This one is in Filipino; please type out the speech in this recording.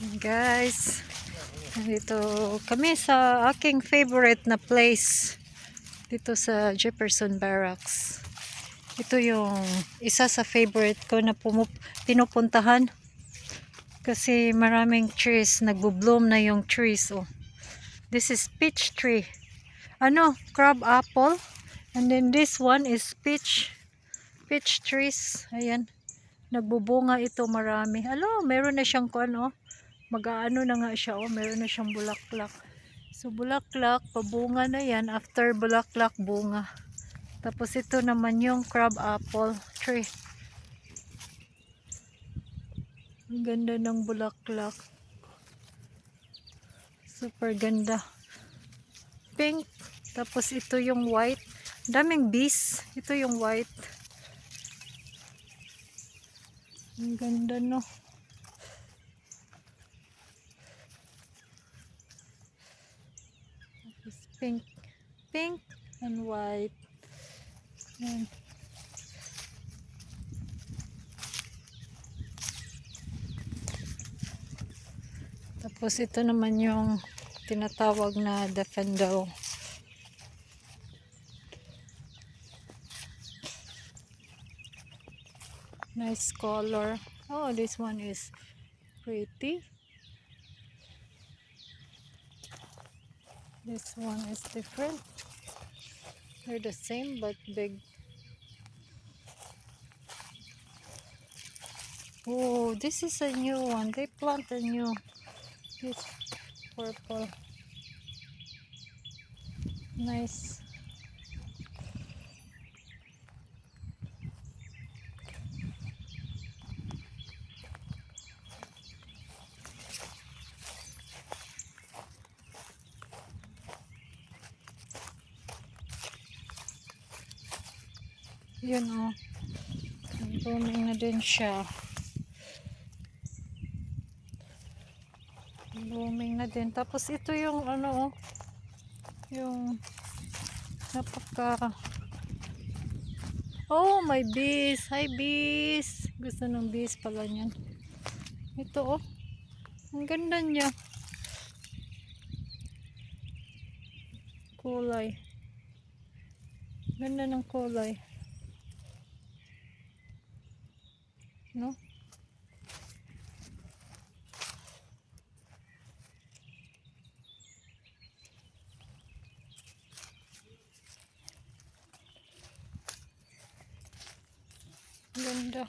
Guys, nandito kami sa aking favorite na place dito sa Jefferson Barracks. Ito yung isa sa favorite ko na pinupuntahan kasi maraming trees, nagbo-bloom na yung trees. Oh. This is peach tree. Ano, crab apple. And then this one is peach peach trees. Ayan. Nagbubunga ito marami. Alo, meron na siyang kuan oh. Mag-aano na nga siya oh, meron na siyang bulaklak. So bulaklak, pabunga na yan. After bulaklak, bunga. Tapos ito naman yung crab apple tree. Ang ganda ng bulaklak. Super ganda. Pink. Tapos ito yung white. Daming bees. Ito yung white. Ang ganda no. Tapos pink. Pink and white. Yan. Tapos ito naman yung tinatawag na defendo. Nice color. Oh, this one is pretty. This one is different. They're the same but big. Oh, this is a new one. They plant a new. Purple. Nice. Yun oh. Blooming na din siya. Blooming na din. Tapos ito yung ano oh. Yung napaka Oh, may bees. Hi bees. Gusto ng bees pala niyan. Ito oh. Ang ganda niya. Kulay. Ganda ng kulay. No? Ganda.